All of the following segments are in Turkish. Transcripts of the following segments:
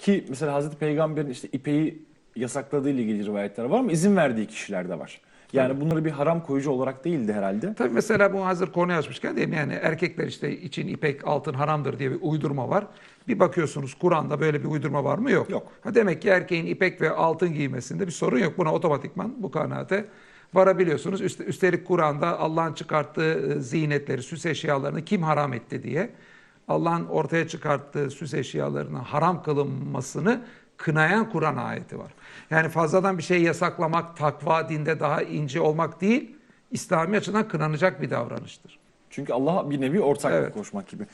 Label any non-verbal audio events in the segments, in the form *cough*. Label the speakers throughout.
Speaker 1: Ki mesela Hazreti Peygamber'in işte ipeyi yasakladığı ile ilgili rivayetler var ama izin verdiği kişiler de var. Yani bunları bir haram koyucu olarak değildi herhalde.
Speaker 2: Tabii mesela bu hazır konuyu açmışken diyeyim yani erkekler işte için ipek altın haramdır diye bir uydurma var. Bir bakıyorsunuz Kur'an'da böyle bir uydurma var mı? Yok.
Speaker 1: Yok.
Speaker 2: Ha demek ki erkeğin ipek ve altın giymesinde bir sorun yok. Buna otomatikman bu kanaate varabiliyorsunuz. Üst- Üstelik Kur'an'da Allah'ın çıkarttığı e, zinetleri, süs eşyalarını kim haram etti diye Allah'ın ortaya çıkarttığı süs eşyalarının haram kılınmasını kınayan Kur'an ayeti var. Yani fazladan bir şey yasaklamak, takva dinde daha ince olmak değil, İslami açıdan kınanacak bir davranıştır.
Speaker 1: Çünkü Allah'a bir nevi ortaklık
Speaker 2: Evet.
Speaker 1: koşmak gibi.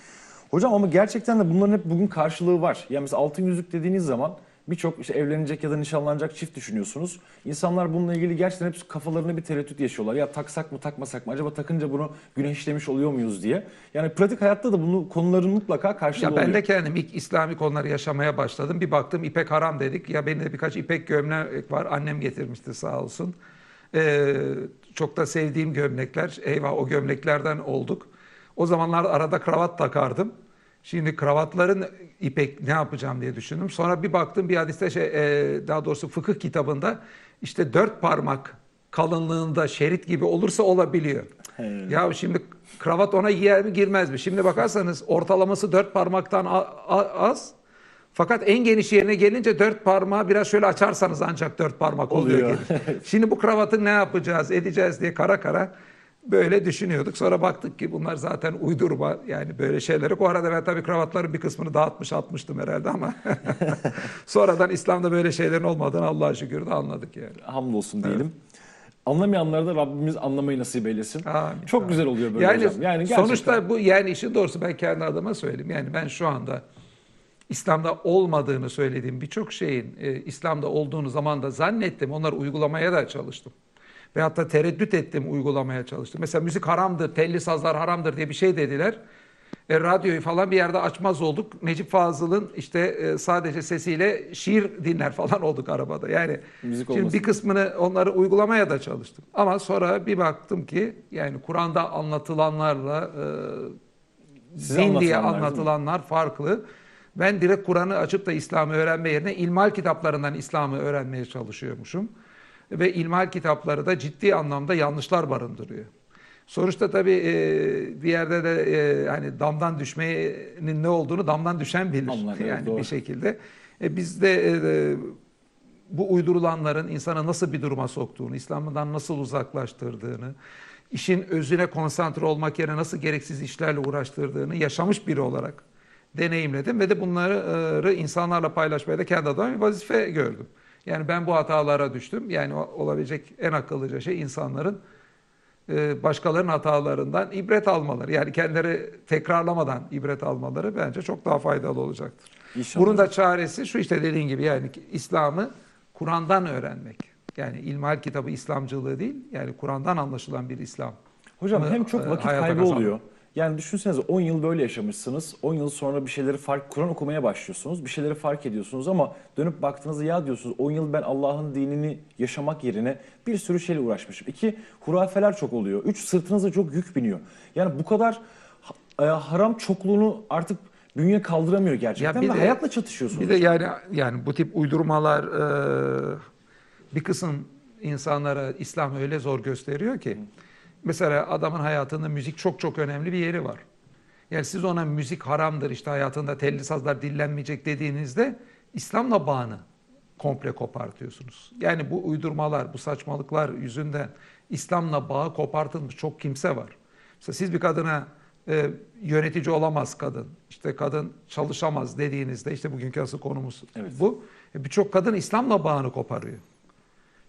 Speaker 1: Hocam ama gerçekten de bunların hep bugün karşılığı var. Yani mesela altın yüzük dediğiniz zaman birçok işte evlenecek ya da nişanlanacak çift düşünüyorsunuz. İnsanlar bununla ilgili gerçekten hep kafalarında bir tereddüt yaşıyorlar. Ya taksak mı takmasak mı? Acaba takınca bunu günah işlemiş oluyor muyuz diye. Yani pratik hayatta da bunu konuların mutlaka karşılığı
Speaker 2: Ya ben
Speaker 1: oluyor.
Speaker 2: de kendim ilk İslami konuları yaşamaya başladım. Bir baktım ipek haram dedik. Ya benim de birkaç ipek gömlek var. Annem getirmişti sağ olsun. Ee, çok da sevdiğim gömlekler. Eyvah o gömleklerden olduk. O zamanlar arada kravat takardım. Şimdi kravatların ipek ne yapacağım diye düşündüm. Sonra bir baktım bir hadiste şey, e, daha doğrusu fıkıh kitabında işte dört parmak kalınlığında şerit gibi olursa olabiliyor. Ya şimdi kravat ona giyer mi girmez mi? Şimdi bakarsanız ortalaması dört parmaktan az. Fakat en geniş yerine gelince dört parmağı biraz şöyle açarsanız ancak dört parmak oluyor.
Speaker 1: Oluyor. *laughs*
Speaker 2: Şimdi bu kravatı ne yapacağız, edeceğiz diye kara kara böyle düşünüyorduk. Sonra baktık ki bunlar zaten uydurma yani böyle şeyler yok. O arada ben tabii kravatların bir kısmını dağıtmış atmıştım herhalde ama *laughs* sonradan İslam'da böyle şeylerin olmadığını Allah'a şükür de anladık yani.
Speaker 1: Hamdolsun diyelim. Anlamayanlara da Rabbimiz anlamayı nasip eylesin.
Speaker 2: Amin.
Speaker 1: Çok güzel oluyor böyle
Speaker 2: yani,
Speaker 1: hocam. Yani gerçekten.
Speaker 2: sonuçta bu yani işin doğrusu ben kendi adıma söyleyeyim. Yani ben şu anda İslam'da olmadığını söylediğim birçok şeyin e, İslam'da olduğunu zamanda zannettim. Onları uygulamaya da çalıştım. Ve hatta tereddüt ettim uygulamaya çalıştım. Mesela müzik haramdır, telli sazlar haramdır diye bir şey dediler. E, radyoyu falan bir yerde açmaz olduk. Necip Fazıl'ın işte e, sadece sesiyle şiir dinler falan olduk arabada. Yani
Speaker 1: Müzik
Speaker 2: şimdi
Speaker 1: olmasın.
Speaker 2: bir kısmını onları uygulamaya da çalıştım. Ama sonra bir baktım ki yani Kur'an'da anlatılanlarla e,
Speaker 1: Size
Speaker 2: din diye
Speaker 1: anlatılanlar
Speaker 2: farklı. Ben direkt Kur'an'ı açıp da İslam'ı öğrenme yerine ilmihal kitaplarından İslam'ı öğrenmeye çalışıyormuşum. Ve ilmihal kitapları da ciddi anlamda yanlışlar barındırıyor. Sonuçta tabii e, bir yerde de e, hani damdan düşmenin ne olduğunu damdan düşen bilir.
Speaker 1: Evet, *laughs*
Speaker 2: yani
Speaker 1: doğru.
Speaker 2: bir şekilde. E, biz de e, bu uydurulanların insanı nasıl bir duruma soktuğunu, İslam'dan nasıl uzaklaştırdığını, işin özüne konsantre olmak yerine nasıl gereksiz işlerle uğraştırdığını yaşamış biri olarak deneyimledim ve de bunları e, insanlarla paylaşmaya da kendi adıma bir vazife gördüm. Yani ben bu hatalara düştüm. Yani o- olabilecek en akıllıca şey insanların e, başkalarının hatalarından ibret almaları. Yani kendileri tekrarlamadan ibret almaları bence çok daha faydalı olacaktır.
Speaker 1: İnşallah.
Speaker 2: Bunun da çaresi şu işte dediğin gibi yani İslam'ı Kur'an'dan öğrenmek. Yani ilmihal kitabı İslamcılığı değil, yani Kur'an'dan anlaşılan bir İslam.
Speaker 1: Hocam hem çok
Speaker 2: e,
Speaker 1: vakit kaybı
Speaker 2: kazanmak.
Speaker 1: oluyor. Yani düşünsenize 10 yıl böyle yaşamışsınız. 10 yıl sonra bir şeyleri fark, Kur'an okumaya başlıyorsunuz. Bir şeyleri fark ediyorsunuz ama dönüp baktığınızda ya diyorsunuz 10 yıl ben Allah'ın dinini yaşamak yerine bir sürü şeyle uğraşmışım. İki, hurafeler çok oluyor. Üç, sırtınıza çok yük biniyor. Yani bu kadar e, haram çokluğunu artık bünye kaldıramıyor gerçekten
Speaker 2: bir
Speaker 1: ve
Speaker 2: de-
Speaker 1: hayatla çatışıyorsunuz.
Speaker 2: Bir de yani yani bu tip uydurmalar e, bir kısım insanlara İslam öyle zor gösteriyor ki. Mesela adamın hayatında müzik çok çok önemli bir yeri var. Yani siz ona müzik haramdır işte hayatında telli sazlar dinlenmeyecek dediğinizde İslam'la bağını komple kopartıyorsunuz. Yani bu uydurmalar, bu saçmalıklar yüzünden İslam'la bağı kopartılmış çok kimse var. Mesela siz bir kadına e, yönetici olamaz kadın, işte kadın çalışamaz dediğinizde işte bugünkü asıl konumuz
Speaker 1: Evet.
Speaker 2: bu. E, Birçok kadın İslam'la bağını koparıyor.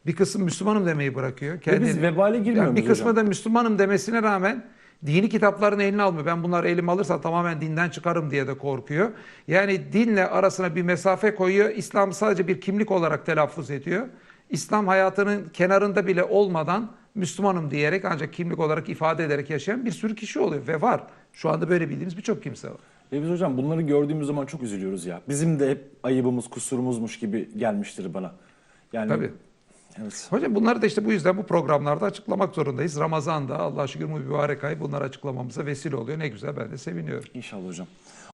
Speaker 2: Bir kısım Müslümanım demeyi bırakıyor.
Speaker 1: Ve biz vebale girmiyor
Speaker 2: Yani bir kısmı da Müslümanım demesine rağmen dini kitaplarını eline almıyor. Ben bunları elime alırsam tamamen dinden çıkarım diye de korkuyor. Yani dinle arasına bir mesafe koyuyor. İslam sadece bir kimlik olarak telaffuz ediyor. İslam hayatının kenarında bile olmadan Müslümanım diyerek ancak kimlik olarak ifade ederek yaşayan bir sürü kişi oluyor ve var. Şu anda böyle bildiğimiz birçok kimse var.
Speaker 1: Ve biz hocam bunları gördüğümüz zaman çok üzülüyoruz ya. Bizim de hep ayıbımız, kusurumuzmuş gibi gelmiştir bana. Yani
Speaker 2: Tabii.
Speaker 1: Evet.
Speaker 2: Hocam bunları da işte bu yüzden bu programlarda açıklamak zorundayız. Ramazan'da Allah'a şükür mübarek ay bunları açıklamamıza vesile oluyor. Ne güzel ben de seviniyorum.
Speaker 1: İnşallah hocam.